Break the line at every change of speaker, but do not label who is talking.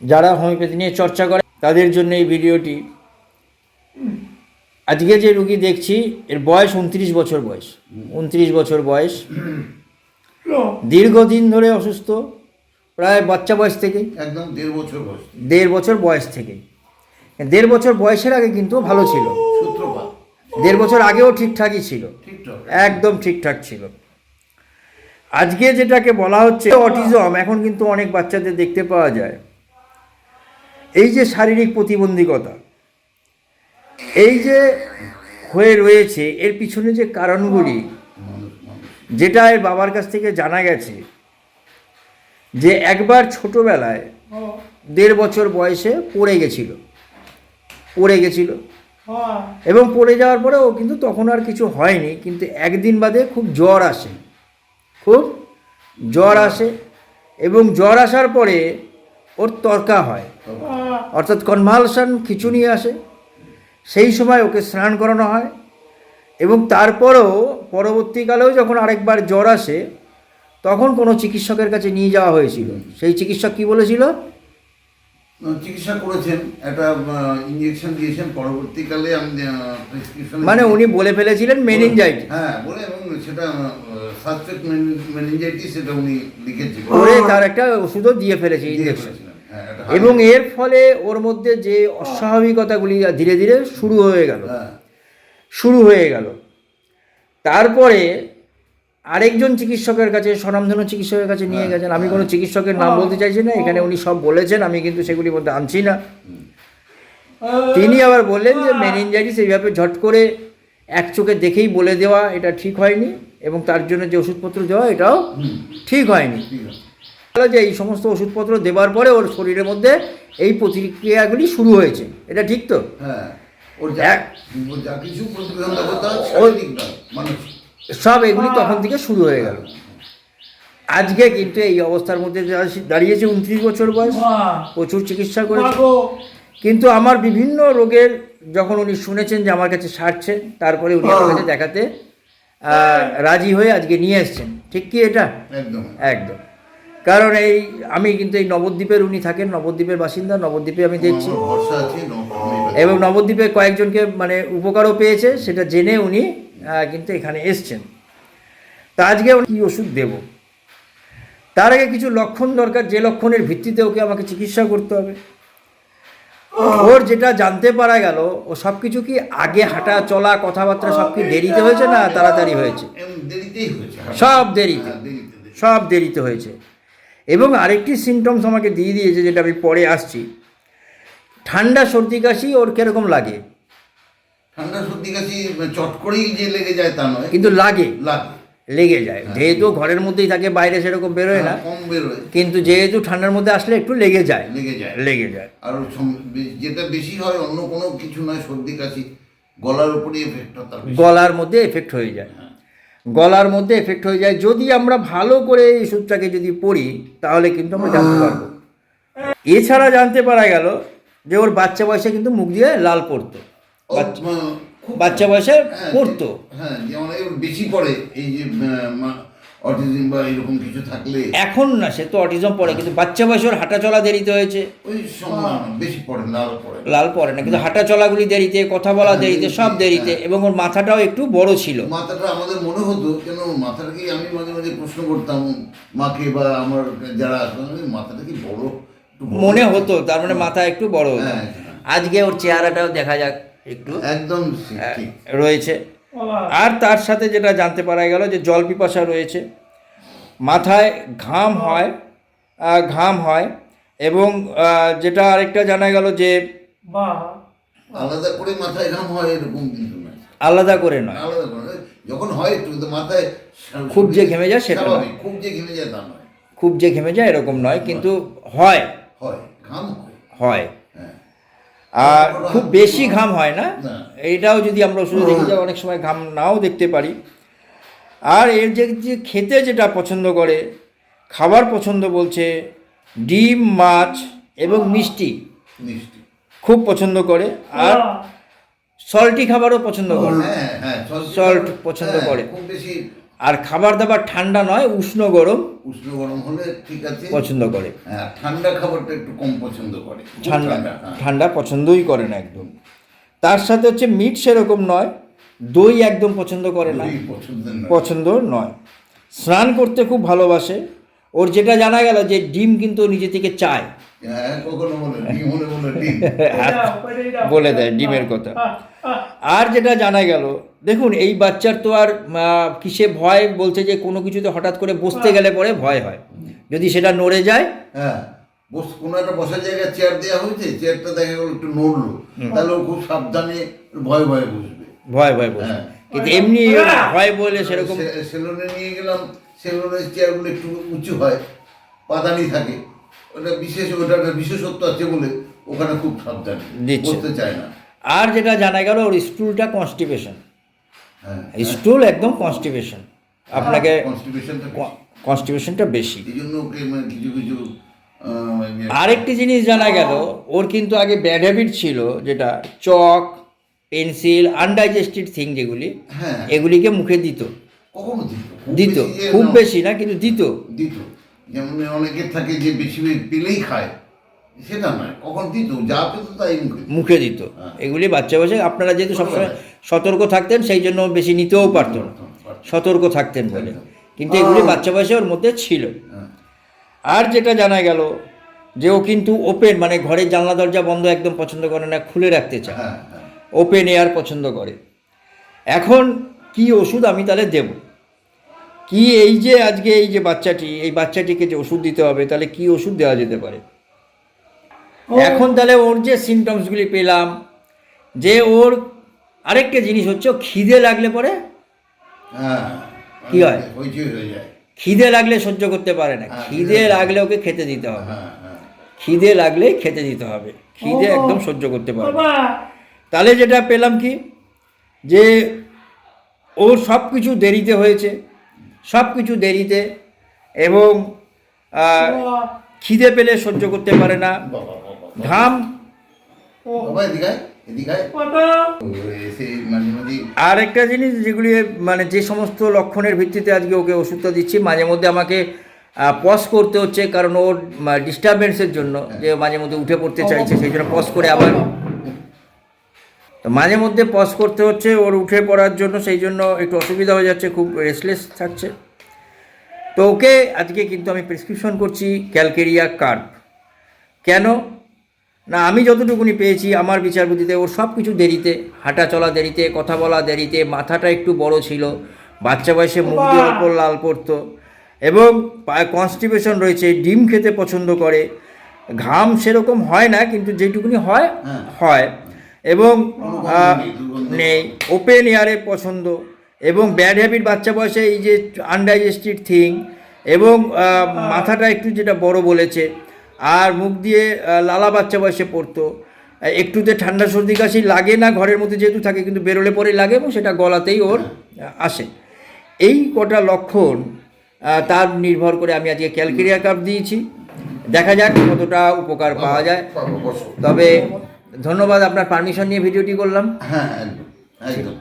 যারা হোমিওপ্যাথি নিয়ে চর্চা করে তাদের জন্য এই ভিডিওটি। আজকে যে রুগী দেখছি এর বয়স উনত্রিশ বছর বয়স। উনত্রিশ বছর বয়স। দীর্ঘদিন ধরে অসুস্থ প্রায় বাচ্চা বয়স থেকেই
একদম দেড় বছর বয়স
দেড় বছর বয়স থেকেই দেড় বছর বয়সের আগে কিন্তু ভালো ছিল। দেড় বছর আগেও ঠিকঠাকই ছিল। একদম ঠিকঠাক ছিল। আজকে যেটাকে বলা হচ্ছে অটিজম এখন কিন্তু অনেক বাচ্চাদের দেখতে পাওয়া যায়। এই যে শারীরিক প্রতিবন্ধকতা, এই যে হয়ে রয়েছে, এর পিছনে যে কারণগুলি, যেটা এর বাবার কাছ থেকে জানা গেছে, যে একবার ছোটবেলায় দেড় বছর বয়সে পড়ে গেছিল পড়ে গেছিল, এবং পড়ে যাওয়ার পরে ও কিন্তু তখন আর কিছু হয়নি, কিন্তু একদিন বাদে খুব জ্বর আসে, খুব জ্বর আসে, এবং জ্বর আসার পরে ওর তর্কা হয়। অর্থাৎ কনভালশন খিচুনি আসে সেই সময় ওকে স্নান করানো হয় এবং তারপরেও পরবর্তীকালেও যখন আরেকবার জ্বর আসে তখন কোনো চিকিৎসকের কাছে নিয়ে যাওয়া হয়েছিল। সেই চিকিৎসক কি বলেছিল?
চিকিৎসা করেছেন একটা ইঞ্জেকশন দিয়েছেন পরবর্তীকালে আমি প্রেসক্রিপশন
মানে উনি বলে ফেলেছিলেন মেনিনজাইটিস
হ্যাঁ বলে এবং সেটা সাসপেক্ট মেনিনজাইটিস সেটা উনি লিখেছিলেন।
করে তার একটা ওষুধও দিয়ে ফেলেছে ইঞ্জেকশন এবং এর ফলে ওর মধ্যে যে অস্বাভাবিকতাগুলি ধীরে ধীরে শুরু হয়ে গেল।
হ্যাঁ।
শুরু হয়ে গেল। তারপরে আরেকজন চিকিৎসকের কাছে স্বনামধন্য চিকিৎসকের কাছে নিয়ে
হ্যাঁ,
গেছেন। আমি
হ্যাঁ।
কোনো চিকিৎসকের নাম বলতে চাইছি না এখানে উনি সব বলেছেন আমি কিন্তু সেগুলির মধ্যে আনছি না। তিনি আবার বললেন যে মেনিনজাইটিস এইভাবে ঝট করে এক চোখে দেখেই বলে দেওয়া এটা ঠিক হয়নি এবং তার জন্য যে ওষুধপত্র দেওয়া এটাও ঠিক হয়নি। যে এই সমস্ত ওষুধপত্র দেওয়ার পরে ওর শরীরের মধ্যে এই প্রতিক্রিয়াগুলি শুরু হয়েছে। এটা ঠিক তো?
হ্যাঁ ওর যা যা কিছু
সব এগুলি তখন থেকে শুরু হয়ে গেল। আজকে কিন্তু এই অবস্থার মধ্যে দাঁড়িয়েছে উনত্রিশ বছর বয়স। প্রচুর চিকিৎসা করেছে। কিন্তু আমার বিভিন্ন রোগের যখন উনি শুনেছেন যে আমার কাছে সারছে তারপরে উনি আমার কাছে দেখাতে রাজি হয়ে আজকে নিয়ে এসছেন। ঠিক কি এটা?
একদম।
একদম। কারণ এই আমি কিন্তু এই নবদ্বীপের উনি থাকেন নবদ্বীপের বাসিন্দা নবদ্বীপে আমি দেখছি। এবং নবদ্বীপে কয়েকজনকে মানে উপকারও পেয়েছে সেটা জেনে উনি কিন্তু এখানে এসছেন। তা আজকে কি ওষুধ দেব? তার আগে কিছু লক্ষণ দরকার যে লক্ষণের ভিত্তিতে ওকে আমাকে চিকিৎসা করতে হবে। ওর যেটা জানতে পারা গেল ও সব কিছু কি আগে হাঁটা চলা কথাবার্তা সব কি দেরিতে হয়েছে না তাড়াতাড়ি হয়েছে? সব
হ্যাঁ, দেরিতে।
সব দেরিতে হয়েছে। এবং আরেকটি সিমটমস আমাকে দিয়ে দিয়েছে যেটা আমি পরে আসছি। ঠান্ডা সর্দি কাশি ওর কীরকম লাগে?
ঠান্ডা সর্দি কাশি চট করেই যে লেগে যায় তা নয়।
কিন্তু লাগে।
লাগে।
লেগে যায়। যেহেতু ঘরের মধ্যেই থাকে বাইরে সেরকম বেরোয় না।
হ্যাঁ, কম বেরোয়।
কিন্তু যেহেতু ঠান্ডার মধ্যে আসলে একটু লেগে যায়।
লেগে যায়।
লেগে যায়।
আর যেটা বেশি হয় অন্য কোনো কিছু নয় সর্দি কাশি গলার উপরে এফেক্ট হয়।
গলার মধ্যে এফেক্ট হয়ে যায়। গলার মধ্যে এফেক্ট হয়ে যায়। যদি আমরা ভালো করে এই সূত্রটাকে যদি পড়ি তাহলে কিন্তু আমরা জানতে পারব। এছাড়া জানতে পারা গেল যে ওর বাচ্চা বয়সে কিন্তু মুখ দিয়ে লাল পড়তো।
ও,
বাচ্চা- বয়সে
হ্যাঁ,
পড়তো।
হ্যাঁ যেমন বেশি পড়ে এই যে অটিজম বা এরকম কিছু থাকলে
এখন না সে তো অটিজম পড়ে কিন্তু বাচ্চা বয়সে ওর হাঁটা চলা দেরিতে হয়েছে।
ওই সময় বেশি পড়ে লাল পড়ে।
লাল পড়ে না কিন্তু হাঁটা চলাগুলি দেরিতে কথা বলা
হ্যাঁ,
দেরিতে সব
দেরিতে,
দেরিতে
হ্যাঁ।
এবং ওর মাথাটাও একটু বড় ছিল।
মাথাটা আমাদের মনে হতো কেন মাথাটা কি আমি মাঝে মাঝে প্রশ্ন করতাম মাকে বা আমার যারা আসবেন মাথাটা কি বড়?
মনে হতো তার মানে মাথা একটু বড় হতো।
হ্যাঁ,
আজকে ওর চেহারাটাও দেখা যাক একটু।
একদম
হ্যাঁ, রয়েছে। আর তার সাথে যেটা জানতে পারা গেল যে জল পিপাসা রয়েছে মাথায় ঘাম হয় ঘাম হয় এবং যেটা আরেকটা জানা গেল যে
আলাদা করে মাথায় ঘাম হয় এরকম কিন্তু না
আলাদা করে নয়।
আলাদা করে যখন হয় একটু মাথায়
খুব যে ঘেমে যায় সেটা নয়।
খুব যে ঘেমে যায় তা নয়।
খুব যে ঘেমে যায় এরকম নয় কিন্তু হয়।
হয় ঘাম হ্যাঁ।
আর খুব বেশি ঘাম হয় না। এটাও যদি আমরা ওষুধে দেখি যে অনেক সময় ঘাম নাও দেখতে পারি। আর এর যে যে খেতে যেটা পছন্দ করে খাবার পছন্দ বলছে ডিম মাছ এবং মিষ্টি।
মিষ্টি।
খুব পছন্দ করে। আর সল্টি খাবারও পছন্দ করে।
হ্যাঁ হ্যাঁ Salt
পছন্দ
হ্যাঁ,
করে। আর খাবার দাবার ঠান্ডা নয় উষ্ণ গরম।
উষ্ণ গরম হলে ঠিক আছে।
পছন্দ করে।
হ্যাঁ ঠান্ডা খাবারটা একটু কম পছন্দ করে।
ঠান্ডা
হ্যাঁ।
ঠান্ডা পছন্দই করে না একদম। তার সাথে হচ্ছে মিট সেরকম নয় দই একদম পছন্দ করে না। পছন্দ নয়। স্নান করতে খুব ভালোবাসে। ওর যেটা জানা গেল যে ডিম কিন্তু নিজে থেকে চায়।
বলে ডিম হলে বলে
দেয় ডিমের কথা। আর যেটা জানা গেল দেখুন এই বাচ্চার তো আর কিসে ভয় বলছে যে কোনো কিছুতে হঠাৎ করে বসতে গেলে পরে ভয় হয়। যদি সেটা নড়ে যায়
হ্যাঁ বস কোনো একটা বসার জায়গায় চেয়ার দেওয়া হয়েছে চেয়ারটা দেখা গেল একটু নড়লো। তাহলে ও খুব সাবধানে ভয়ে ভয়ে বসবে।
ভয় ভয় বসে
হ্যাঁ।
কিন্তু এমনি ভয় বলে সেরকম
সেলুনে নিয়ে গেলাম সেলুনের চেয়ারগুলো একটু উঁচু হয় পাতানি থাকে। ওটা বিশেষ ওটা একটা বিশেষত্ব আছে বলে ওখানে খুব সাবধানে চায় না।
আর যেটা জানা গেল ওর স্টুলটা কনস্টিপেশন
হ্যাঁ
স্টুল একদম কনস্টিপেশন আপনাকে
কনস্টিপেশনটা
বেশি।
এই জন্য ওকে মানে কিছু কিছু ইয়ে-
আরেকটি জিনিস জানা গেল ওর কিন্তু আগে ব্যাড হ্যাবিট ছিল যেটা চক পেন্সিল আনডাইজেস্টেড থিং যেগুলি
হ্যাঁ।
এগুলিকে মুখে দিত।
দিত? খুব বেশি না,
বেশি না কিন্তু দিত।
দিত। যেমন অনেকের থাকে যে বেশি পেলেই খায়। সেটা নয় কখন দিত যা পেত তাই মুখে দিত। হ্যাঁ।
এগুলি বাচ্চা বসে আপনারা যেহেতু সবসময় সতর্ক থাকতেন সেই জন্য বেশি নিতেও পারতো না। সতর্ক থাকতেন বলে। কিন্তু এগুলি বাচ্চা বয়সে ওর মধ্যে ছিল।
হ্যাঁ।
আর যেটা জানা গেল যে ও কিন্তু ওপেন মানে ঘরের জানলা দরজা বন্ধ একদম পছন্দ করে না খুলে রাখতে চায়।
হ্যাঁ হ্যাঁ।
ওপেন এয়ার পছন্দ করে। এখন কি ওষুধ আমি তাহলে দেব? কি এই যে আজকে এই যে বাচ্চাটি এই বাচ্চাটিকে যে ওষুধ দিতে হবে তাহলে কি ওষুধ দেওয়া যেতে পারে? এখন তাহলে ওর যে সিমটমসগুলি পেলাম যে ওর আরেকটা জিনিস হচ্ছে ও খিদে লাগলে পরে
হ্যাঁ
কি হয়? খিদে লাগলে সহ্য করতে পারে না।
হ্যাঁ,
খিদে লাগলে। ওকে খেতে দিতে হবে।
হ্যাঁ
খিদে লাগলে খেতে দিতে হবে। খিদে একদম সহ্য করতে পারবে না। তাহলে যেটা পেলাম কি? যে ওর সব কিছু দেরিতে হয়েছে। সব কিছু দেরিতে এবং খিদে পেলে সহ্য করতে পারে না। ঘাম। আর একটা জিনিস যেগুলি মানে যে সমস্ত লক্ষণের ভিত্তিতে আজকে ওকে ওষুধটা দিচ্ছি মাঝে মধ্যে আমাকে পজ করতে হচ্ছে কারণ ওর ডিস্টারবেন্সের জন্য যে মাঝে মধ্যে উঠে পড়তে চাইছে সেই জন্য পজ করে আবার তো মাঝে মধ্যে পজ করতে হচ্ছে ওর উঠে পড়ার জন্য সেই জন্য একটু অসুবিধা হয়ে যাচ্ছে খুব রেসলেস থাকছে। তো ওকে আজকে কিন্তু আমি প্রেসক্রিপশন করছি ক্যালকেরিয়া কার্প কেন? না আমি যতটুকুনি পেয়েছি আমার বিচার বুদ্ধিতে ওর সব কিছু দেরিতে হাঁটা চলা দেরিতে কথা বলা দেরিতে মাথাটা একটু বড় ছিল বাচ্চা বয়সে মুখ দিয়ে ওপর লাল পড়তো এবং কনস্টিপেশন রয়েছে ডিম খেতে পছন্দ করে ঘাম সেরকম হয় না কিন্তু যেটুকুনি হয়।
হ্যাঁ।
হয় এবং
নেই,
ওপেন এয়ারে পছন্দ। এবং ব্যাড হ্যাবিট বাচ্চা বয়সে এই যে আনডাইজেস্টেড থিং এবং মাথাটা একটু যেটা বড় বলেছে আর মুখ দিয়ে লালা বাচ্চা বয়সে পড়তো। একটুতে ঠান্ডা সর্দি কাশি লাগে না ঘরের মধ্যে যেহেতু থাকে কিন্তু বেরোলে পরে লাগে এবং সেটা গলাতেই ওর আসে। এই কটা লক্ষণ তার নির্ভর করে আমি আজকে ক্যালকেরিয়া কাপ দিয়েছি। দেখা যাক কতটা উপকার পাওয়া যায়। তবে ধন্যবাদ আপনার পারমিশন নিয়ে ভিডিওটি করলাম।
হ্যাঁ একদম একদম।